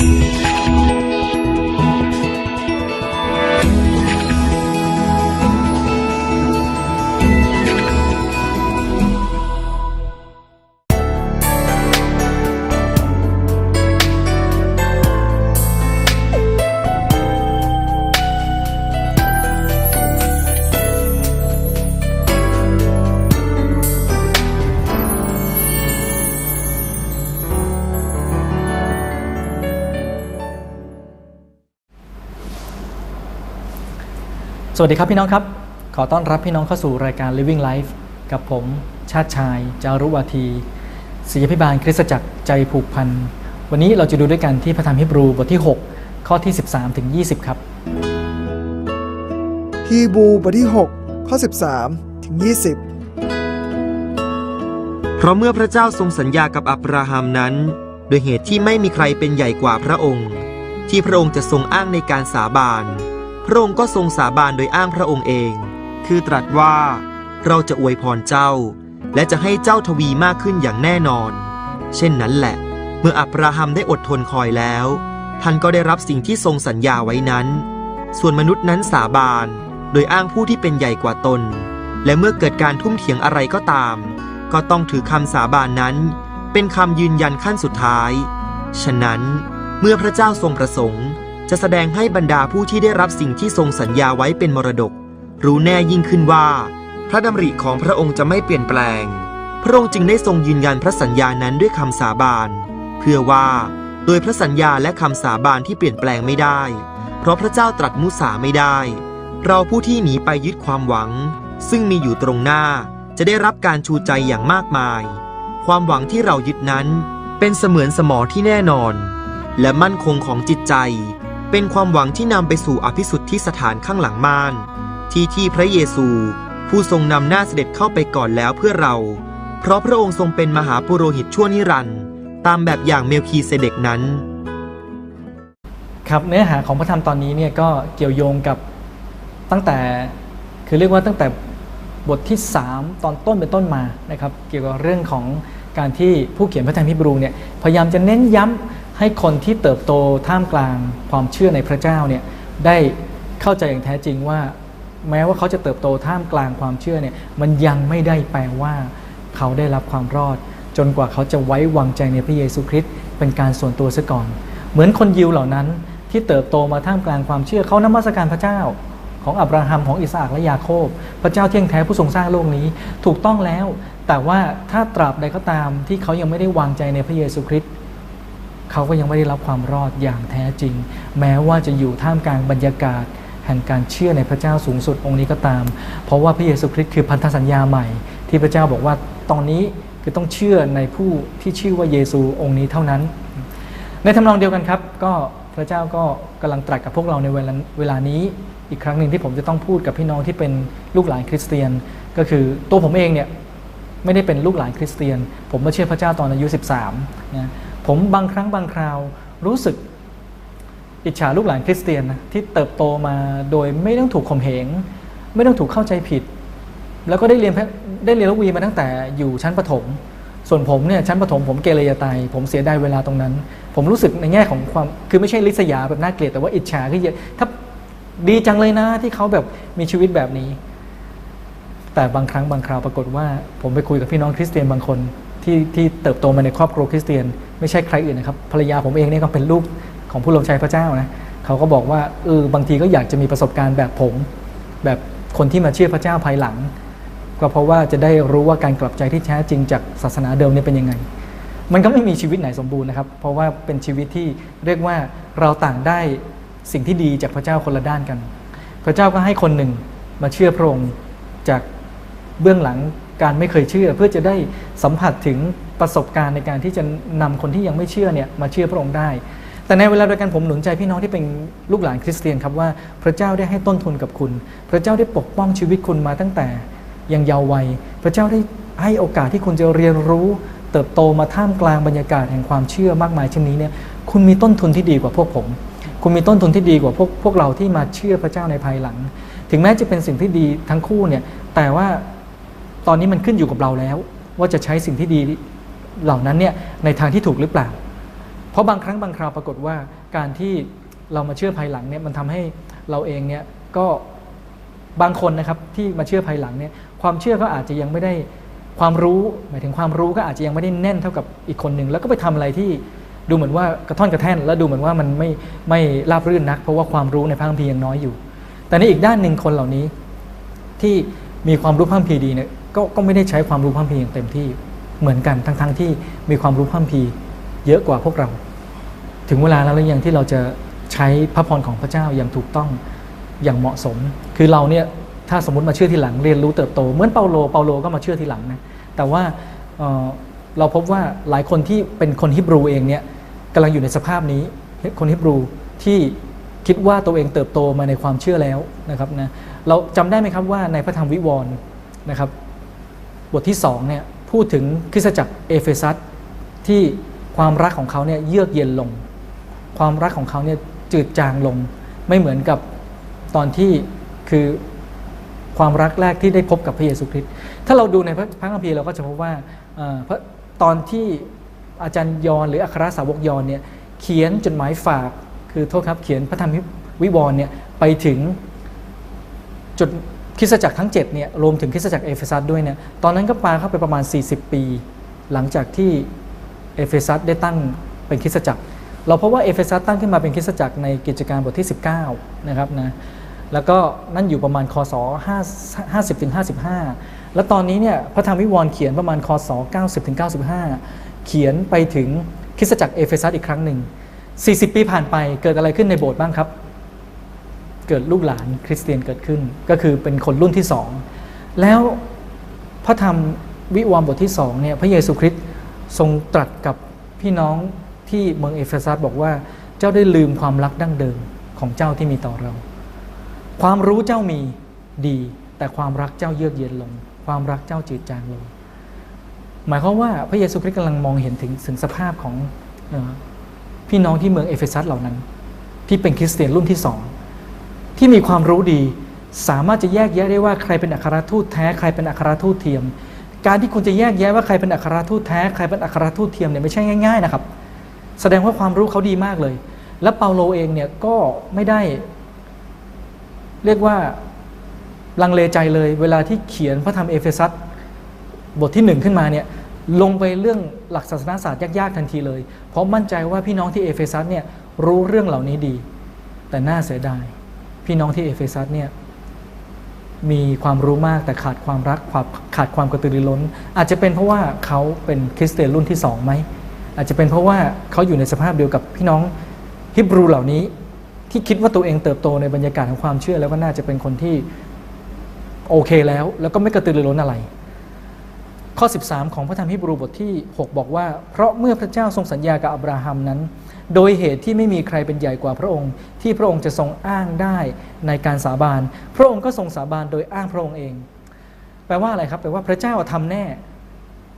ส วัสดีครับพี่น้องครับ ขอต้อนรับพี่น้องเข้าสู่รายการ Living Life กับผมชาติชาย จารุวาทีศิยพิบาลคริสตจักรใจผูกพัน วันนี้เราจะดูด้วยกันที่พระธรรมฮิบรูบทที่ 6 ข้อที่ 13ถึง20 ครับฮีบรูบทที่ 6 ข้อ 13ถึง20 เพราะเมื่อพระเจ้าทรงสัญญากับอับราฮัมนั้น โดยเหตุที่ไม่มีใครเป็นใหญ่กว่าพระองค์ ที่พระองค์จะทรงอ้างในการสาบาน พระองค์ก็ทรงสาบานโดยอ้างพระองค์เอง คือตรัสว่า เราจะอวยพรเจ้า และจะให้เจ้าทวีมากขึ้นอย่างแน่นอน เช่นนั้นแหละ เมื่ออับราฮัมได้อดทนคอยแล้ว ท่านก็ได้รับสิ่งที่ทรงสัญญาไว้นั้น ส่วนมนุษย์นั้นสาบาน โดยอ้างผู้ที่เป็นใหญ่กว่าตน และเมื่อเกิดการทุ่มเถียงอะไรก็ตาม ก็ต้องถือคำสาบานนั้น เป็นคำยืนยันขั้นสุดท้าย ฉะนั้นเมื่อพระเจ้าทรงประสงค์ จะแสดงให้บรรดาผู้ที่ได้รับสิ่งที่ทรงสัญญาไว้เป็นมรดก รู้แน่ยิ่งขึ้นว่า พระดำริของพระองค์จะไม่เปลี่ยนแปลง พระองค์จึงได้ทรงยืนยันพระสัญญานั้นด้วยคำสาบาน เพื่อว่า โดยพระสัญญาและคำสาบานที่เปลี่ยนแปลงไม่ได้ เพราะพระเจ้าตรัสมุสาไม่ได้ เราผู้ที่หนีไปยึดความหวัง ซึ่งมีอยู่ตรงหน้าจะได้รับการชูใจอย่างมากมาย ความหวังที่เรายึดนั้นเป็นเสมือนสมอที่แน่นอน และมั่นคงของจิตใจ เป็นความหวังที่นำไปสู่อภิสุทธิสถานข้างหลังม่าน ที่ที่พระเยซู ผู้ทรงนำหน้าเสด็จเข้าไปก่อนแล้วเพื่อเรา เพราะพระองค์ทรงเป็นมหาปุโรหิตชั่วนิรันดร์ตามแบบอย่างเมลคีเซเดกนั้น ครับเนื้อหาของพระธรรมตอนนี้เนี่ยก็เกี่ยวโยงกับตั้งแต่คือเรียกว่าตั้งแต่บทที่ 3 ตอนต้นเป็นต้นมานะครับเกี่ยวกับเรื่องของการที่ผู้เขียนพระธรรมฮิบรูเนี่ยพยายามจะเน้นย้ำ ให้คนที่เติบโตท่ามกลางความเชื่อในพระเจ้าเนี่ยได้เข้าใจอย่างแท้จริงว่า แม้ว่าเขาจะเติบโตท่ามกลางความเชื่อเนี่ยมันยังไม่ได้แปลว่า เขาได้รับความรอด จนกว่าเขาจะไว้วางใจในพระเยซูคริสต์เป็นการส่วนตัวซะก่อน เหมือนคนยิวเหล่านั้นที่เติบโตมาท่ามกลางความเชื่อเขานมัสการพระเจ้าของอับราฮัมของอิสอัคและยาโคบ พระเจ้าเที่ยงแท้ผู้ทรงสร้างโลกนี้ถูกต้องแล้ว แต่ว่าถ้าตราบใดก็ตามที่เขายังไม่ได้วางใจในพระเยซูคริสต์ เขาก็ยังไม่ได้รับความรอดอย่างแท้จริง แม้ว่าจะอยู่ท่ามกลางบรรยากาศแห่งการเชื่อในพระเจ้าสูงสุดองค์นี้ก็ตาม เพราะว่าพระเยซูคริสต์คือพันธสัญญาใหม่ ที่พระเจ้าบอกว่าตอนนี้คือต้องเชื่อในผู้ที่ชื่อว่าเยซูองค์นี้เท่านั้น ในทำนองเดียวกันครับ ก็พระเจ้าก็กำลังตรัสกับพวกเราในเวลาเวลานี้อีกครั้งหนึ่งที่ผมจะต้องพูดกับพี่น้องที่เป็นลูกหลานคริสเตียน ก็คือตัวผมเองเนี่ยไม่ได้เป็นลูกหลานคริสเตียน ผมมาเชื่อพระเจ้าตอนอายุ 13นะ ผมบางครั้งบางคราวรู้สึกอิจฉาลูกหลานคริสเตียนนะที่เติบโตมาโดยไม่ต้องถูกข่มเหง ไม่ต้องถูกเข้าใจผิด แล้วก็ได้เรียนได้เรียนลูกวีมาตั้งแต่อยู่ชั้นประถม ส่วนผมเนี่ยชั้นประถมผมเกเรยตายผมเสียดายเวลาตรงนั้น ผมรู้สึกในแง่ของความคือไม่ใช่ลิษยาแบบน่าเกลียดแต่ว่าอิจฉาคือถ้าดีจังเลยนะที่เขาแบบมีชีวิตแบบนี้ แต่บางครั้งบางคราวปรากฏว่า ผมไปคุยกับพี่น้องคริสเตียนบางคน ที่ที่เติบโตมาในครอบครัวคริสเตียน ไม่ใช่ใครอื่นนะครับภรรยาผมเองเนี่ยก็เป็นลูกของผู้ลงใจพระเจ้านะเขาก็บอกว่าเออบางทีก็อยากจะมีประสบการณ์แบบผม แบบคนที่มาเชื่อพระเจ้าภายหลัง ก็เพราะว่าจะได้รู้ว่าการกลับใจที่แท้จริงจากศาสนาเดิมเนี่ยเป็นยังไง มันก็ไม่มีชีวิตไหนสมบูรณ์นะครับ เพราะว่าเป็นชีวิตที่เรียกว่าเราต่างได้สิ่งที่ดีจากพระเจ้าคนละด้านกัน พระเจ้าก็ให้คนหนึ่งมาเชื่อพระองค์จากเบื้องหลัง การไม่เคยเชื่อ เพื่อจะได้สัมผัสถึงประสบการณ์ในการที่จะนำคนที่ยังไม่เชื่อเนี่ยมาเชื่อพระองค์ได้ แต่ในเวลาเดียวกันผมหนุนใจพี่น้องที่เป็นลูกหลานคริสเตียนครับว่าพระเจ้าได้ให้ต้นทุนกับคุณ พระเจ้าได้ปกป้องชีวิตคุณมาตั้งแต่ยังเยาว์วัย พระเจ้าได้ให้โอกาสที่คุณจะเรียนรู้ เติบโตมาท่ามกลางบรรยากาศแห่งความเชื่อมากมายเช่นนี้เนี่ยคุณมีต้นทุนที่ดีกว่าพวกผม คุณมีต้นทุนที่ดีกว่าพวกพวกเราที่มาเชื่อพระเจ้าในภายหลัง ถึงแม้จะเป็นสิ่งที่ดีทั้งคู่เนี่ยแต่ว่า ตอนนี้มันขึ้นอยู่กับเราแล้ว ว่าจะใช้สิ่งที่ดีเหล่านั้นเนี่ยในทางที่ถูกหรือเปล่า เพราะบางครั้งบางคราวปรากฏว่าการที่เรามาเชื่อภายหลังเนี่ยมันทำให้เราเองเนี่ยก็บางคนนะครับที่มาเชื่อภายหลังเนี่ยความเชื่อก็อาจจะยังไม่ได้ความรู้หมายถึงความรู้ก็อาจจะยังไม่ได้แน่นเท่ากับอีกคนหนึ่งแล้วก็ไปทำอะไรที่ดูเหมือนว่ากระท่อนกระแท่น แล้วดูเหมือนว่ามันไม่ไม่ราบรื่นนัก เพราะว่าความรู้ในพระคัมภีร์ยังน้อยอยู่ แต่ในอีกด้านหนึ่งคนเหล่านี้ที่มีความรู้พระคัมภีร์ดีเนี่ย ก็ก็ไม่ได้ใช้ความรู้พระคัมภีร์อย่างเต็มที่เหมือนกันทั้งๆที่มีความรู้พระคัมภีร์เยอะกว่าพวกเรา ถึงเวลาแล้วหรือยังที่เราจะใช้พระพรของพระเจ้าอย่างถูกต้องอย่างเหมาะสม คือเราเนี่ยถ้าสมมติมาเชื่อทีหลังเรียนรู้เติบโต เหมือนเปาโลเปาโลก็มาเชื่อทีหลังนะแต่ว่าเเราพบว่าหลายคนที่เป็นคนฮิบรูเองเนี่ยกำลังอยู่ในสภาพนี้คนฮิบรูที่คิดว่าตัวเองเติบโตมาในความเชื่อแล้วนะครับนะเราจำได้ไหมครับว่าในพระธรรมวิวรณ์นะครับ บทที่2เนี่ยพูดถึงคริสตจักรเอเฟซัสที่ความรักของเขาเนี่ยเยือกเย็นลง ความรักของเขาเนี่ยจืดจางลง ไม่เหมือนกับตอนที่คือความรักแรกที่ได้พบกับพระเยซูคริสต์ถ้าเราดูในพระคัมภีร์เราก็จะพบว่าอตอนที่อาจารย์ยอนหรืออัครสาวกยอนเนี่ยเขียนจดหมายฝากคือโทษครับเขียนพระธรรมวิวรณ์เนี่ยไปถึงจุด คริสตจักรทั้ง7เนี่ยรวมถึงคริสตจักรเอเฟซัสด้วยเนี่ยตอนนั้นก็ปาเข้าไปประมาณ 40 ปี หลังจากที่เอเฟซัสได้ตั้งเป็นคริสตจักร เราพบว่าเอเฟซัสตั้งขึ้นมาเป็นคริสตจักรในกิจการบทที่ 19 นะครับนะแล้วก็นั่นอยู่ประมาณคศ50ถึง55 แล้วตอนนี้เนี่ยพระธรรมวิวรณ์เขียนประมาณคศ90ถึง95 เขียนไปถึงคริสตจักรเอเฟซัสอีกครั้งหนึ่ง40 ปีผ่านไปเกิดอะไรขึ้นในโบสถ์บ้างครับ เกิดลูกหลานคริสเตียนเกิดขึ้น ก็คือเป็นคนรุ่นที่สอง แล้วพระธรรมวิวรณ์บทที่สองเนี่ยพระเยซูคริสต์ทรงตรัสกับพี่น้องที่เมืองเอเฟซัสบอกว่าเจ้าได้ลืมความรักดั้งเดิมของเจ้าที่มีต่อเรา ความรู้เจ้ามีดี แต่ความรักเจ้าเยือกเย็นลง ความรักเจ้าจืดจางลง หมายความว่าพระเยซูคริสต์กำลังมองเห็นถึงถึงสภาพของพี่น้องที่เมืองเอเฟซัสเหล่านั้น ที่เป็นคริสเตียนรุ่นที่สอง ที่มีความรู้ดี สามารถจะแยกแยะได้ว่าใครเป็นอัครทูตแท้ใครเป็นอัครทูตเทียม การที่คุณจะแยกแยะว่าใครเป็นอัครทูตแท้ใครเป็นอัครทูตเทียมเนี่ยไม่ใช่ง่ายๆนะครับ แสดงว่าความรู้เขาดีมากเลย และเปาโลเองเนี่ยก็ไม่ได้ เรียกว่าลังเลใจเลย เวลาที่เขียนพระธรรมเอเฟซัสบทที่หนึ่งขึ้นมาเนี่ยลงไปเรื่องหลักศาสนาศาสตร์ยากๆทันทีเลย เพราะมั่นใจว่าพี่น้องที่เอเฟซัสเนี่ยรู้เรื่องเหล่านี้ดี แต่น่าเสียดาย พี่น้องที่เอเฟซัสเนี่ยมีความรู้มากแต่ขาดความรักความขาดความกระตือรือร้น อาจจะเป็นเพราะว่าเขาเป็นคริสเตียนรุ่นที่สองไหมอาจจะเป็นเพราะว่าเขาอยู่ในสภาพเดียวกับพี่น้องฮิบรูเหล่านี้ ที่คิดว่าตัวเองเติบโตในบรรยากาศของความเชื่อแล้วก็น่าจะเป็นคนที่โอเคแล้ว แล้วก็ไม่กระตือรือร้นอะไร ข้อ 13 ของพระธรรมฮิบรูบทที่ 6 บอกว่า เพราะเมื่อพระเจ้าทรงสัญญากับอับราฮัมนั้น โดยเหตุที่ไม่มีใครเป็นใหญ่กว่าพระองค์ ที่พระองค์จะทรงอ้างได้ในการสาบาน พระองค์ก็ทรงสาบานโดยอ้างพระองค์เอง แปลว่าอะไรครับแปลว่าพระเจ้าทำแน่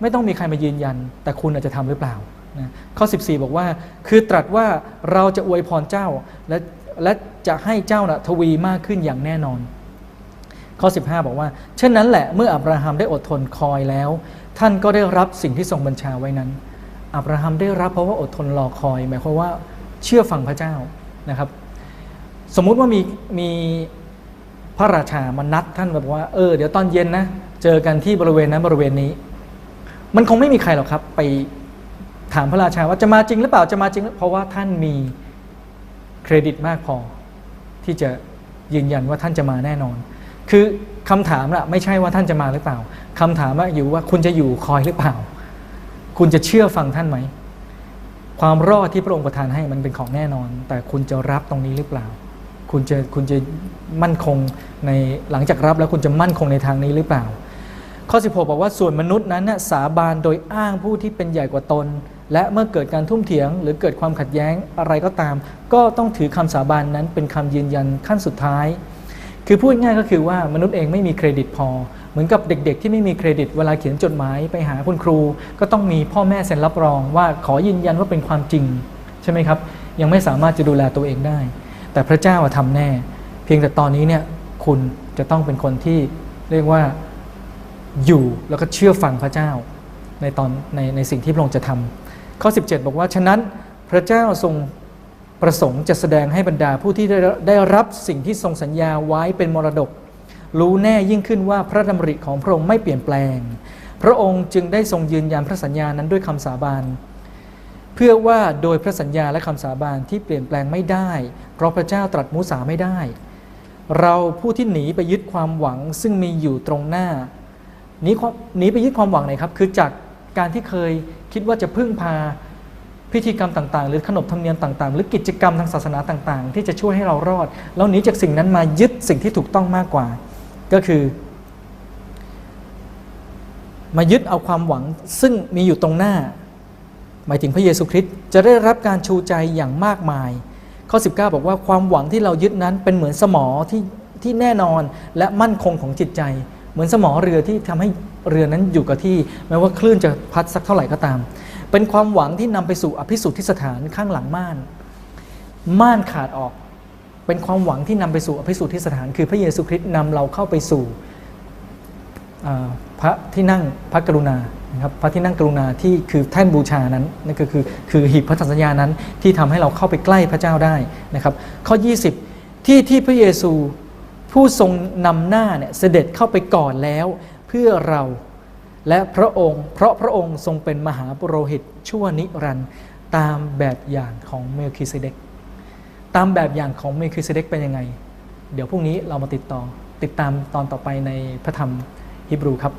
ไม่ต้องมีใครมายืนยัน แต่คุณอาจจะทำหรือเปล่านะข้อ 14 บอกว่า คือตรัสว่าเราจะอวยพรเจ้าและและจะให้เจ้านะทวีมากขึ้นอย่างแน่นอน ข้อ 15 บอกว่า เช่นนั้นแหละเมื่ออับราฮัมได้อดทนคอยแล้ว ท่านก็ได้รับสิ่งที่ทรงบัญชาไว้นั้น อับราฮัมได้รับเพราะว่าอดทนรอคอย หมายความว่าเชื่อฟังพระเจ้านะครับ สมมุติว่ามีมีพระราชามานัดท่านแบบว่าเออเดี๋ยวตอนเย็นนะเจอกันที่บริเวณนั้นบริเวณนี้ มันคงไม่มีใครหรอกครับ ไปถามพระราชาว่าจะมาจริงหรือเปล่าจะมาจริงเพราะว่าท่านมีเครดิตมากพอ ที่จะยืนยันว่าท่านจะมาแน่นอน คือคำถามละไม่ใช่ว่าท่านจะมาหรือเปล่าคำถามว่าอยู่ว่าคุณจะอยู่คอยหรือเปล่า คุณจะเชื่อฟังท่านไหม ความรอดที่พระองค์ประทานให้มันเป็นของแน่นอน แต่คุณจะรับตรงนี้หรือเปล่า คุณจะคุณจะมั่นคงในหลังจากรับแล้วคุณจะมั่นคงในทางนี้หรือเปล่า ข้อ 16 บอกว่าส่วนมนุษย์นั้นน่ะสาบานโดยอ้างผู้ที่เป็นใหญ่กว่าตน และเมื่อเกิดการทุ่มเถียง หรือเกิดความขัดแย้งอะไรก็ตาม ก็ต้องถือคำสาบานนั้นเป็นคำยืนยันขั้นสุดท้าย คือพูดง่ายก็คือว่ามนุษย์เองไม่มีเครดิตพอ เหมือนกับเด็ก ๆ ที่ไม่มีเครดิตเวลาเขียนจดหมายไปหาคุณครู ก็ต้องมีพ่อแม่เซ็นรับรองว่าขอยืนยันว่าเป็นความจริง ใช่ไหมครับ ยังไม่สามารถจะดูแลตัวเองได้ แต่พระเจ้าอะทำแน่ เพียงแต่ตอนนี้เนี่ยคุณจะต้องเป็นคนที่เรียกว่าอยู่แล้วก็เชื่อฟังพระเจ้า ในตอนในในสิ่งที่พระองค์จะทำข้อ 17 บอกว่าฉะนั้นพระเจ้าทรง ประสงค์จะแสดงให้บรรดาผู้ที่ได้ได้รับสิ่งที่ทรงสัญญาไว้เป็นมรดก รู้แน่ยิ่งขึ้นว่าพระดำริของพระองค์ไม่เปลี่ยนแปลง พระองค์จึงได้ทรงยืนยันพระสัญญานั้นด้วยคำสาบานเพื่อว่าโดยพระสัญญาและคำสาบานที่เปลี่ยนแปลงไม่ได้ เพราะพระเจ้าตรัสมุสาไม่ได้ เราผู้ที่หนีไปยึดความหวังซึ่งมีอยู่ตรงหน้าหนีหนีไปยึดความหวังไหนครับ คือจากการที่เคยคิดว่าจะพึ่งพา พิธีกรรมต่างๆ หรือขนบธรรมเนียมต่างๆ หรือกิจกรรมทางศาสนาต่างๆ ที่จะช่วยให้เรารอดเราหนีจากสิ่งนั้นมายึดสิ่งที่ถูกต้องมากกว่า ก็คือ มายึดเอาความหวังซึ่งมีอยู่ตรงหน้า หมายถึงพระเยซูคริสต์จะได้รับการชูใจอย่างมากมาย ข้อ 19 บอกว่าความหวังที่เรายึดนั้นเป็นเหมือนสมอที่ที่แน่นอนและมั่นคงของจิตใจ เหมือนสมอเรือที่ทำให้เรือนั้นอยู่กับที่แม้ว่าคลื่นจะพัดสักเท่าไหร่ก็ตาม เป็นความหวังที่นำไปสู่อภิสุทธิสถานข้างหลังม่าน ม่านขาดออก เป็นความหวังที่นำไปสู่อภิสุทธิสถาน คือพระเยซูคริสต์นำเราเข้าไปสู่พระที่นั่งพระกรุณานะครับพระที่นั่งกรุณาที่คือแท่นบูชานั้นนั่นก็คือคือหีบพระสัญญานั้นที่ทำให้เราเข้าไปใกล้พระเจ้าได้นะครับ ข้อ 20 ที่ที่พระเยซูผู้ทรงนำหน้าเนี่ยเสด็จเข้าไปก่อนแล้ว เพื่อเรา และพระองค์ เพราะพระองค์ทรงเป็นมหาปุโรหิตชั่วนิรันด์ตามแบบอย่างของเมลคิเซเดกตามแบบอย่างของเมลคิเซเดกเป็นยังไง เดี๋ยวพรุ่งนี้เรามาติดต่อติดตามตอนต่อไปในพระธรรมฮิบรูครับ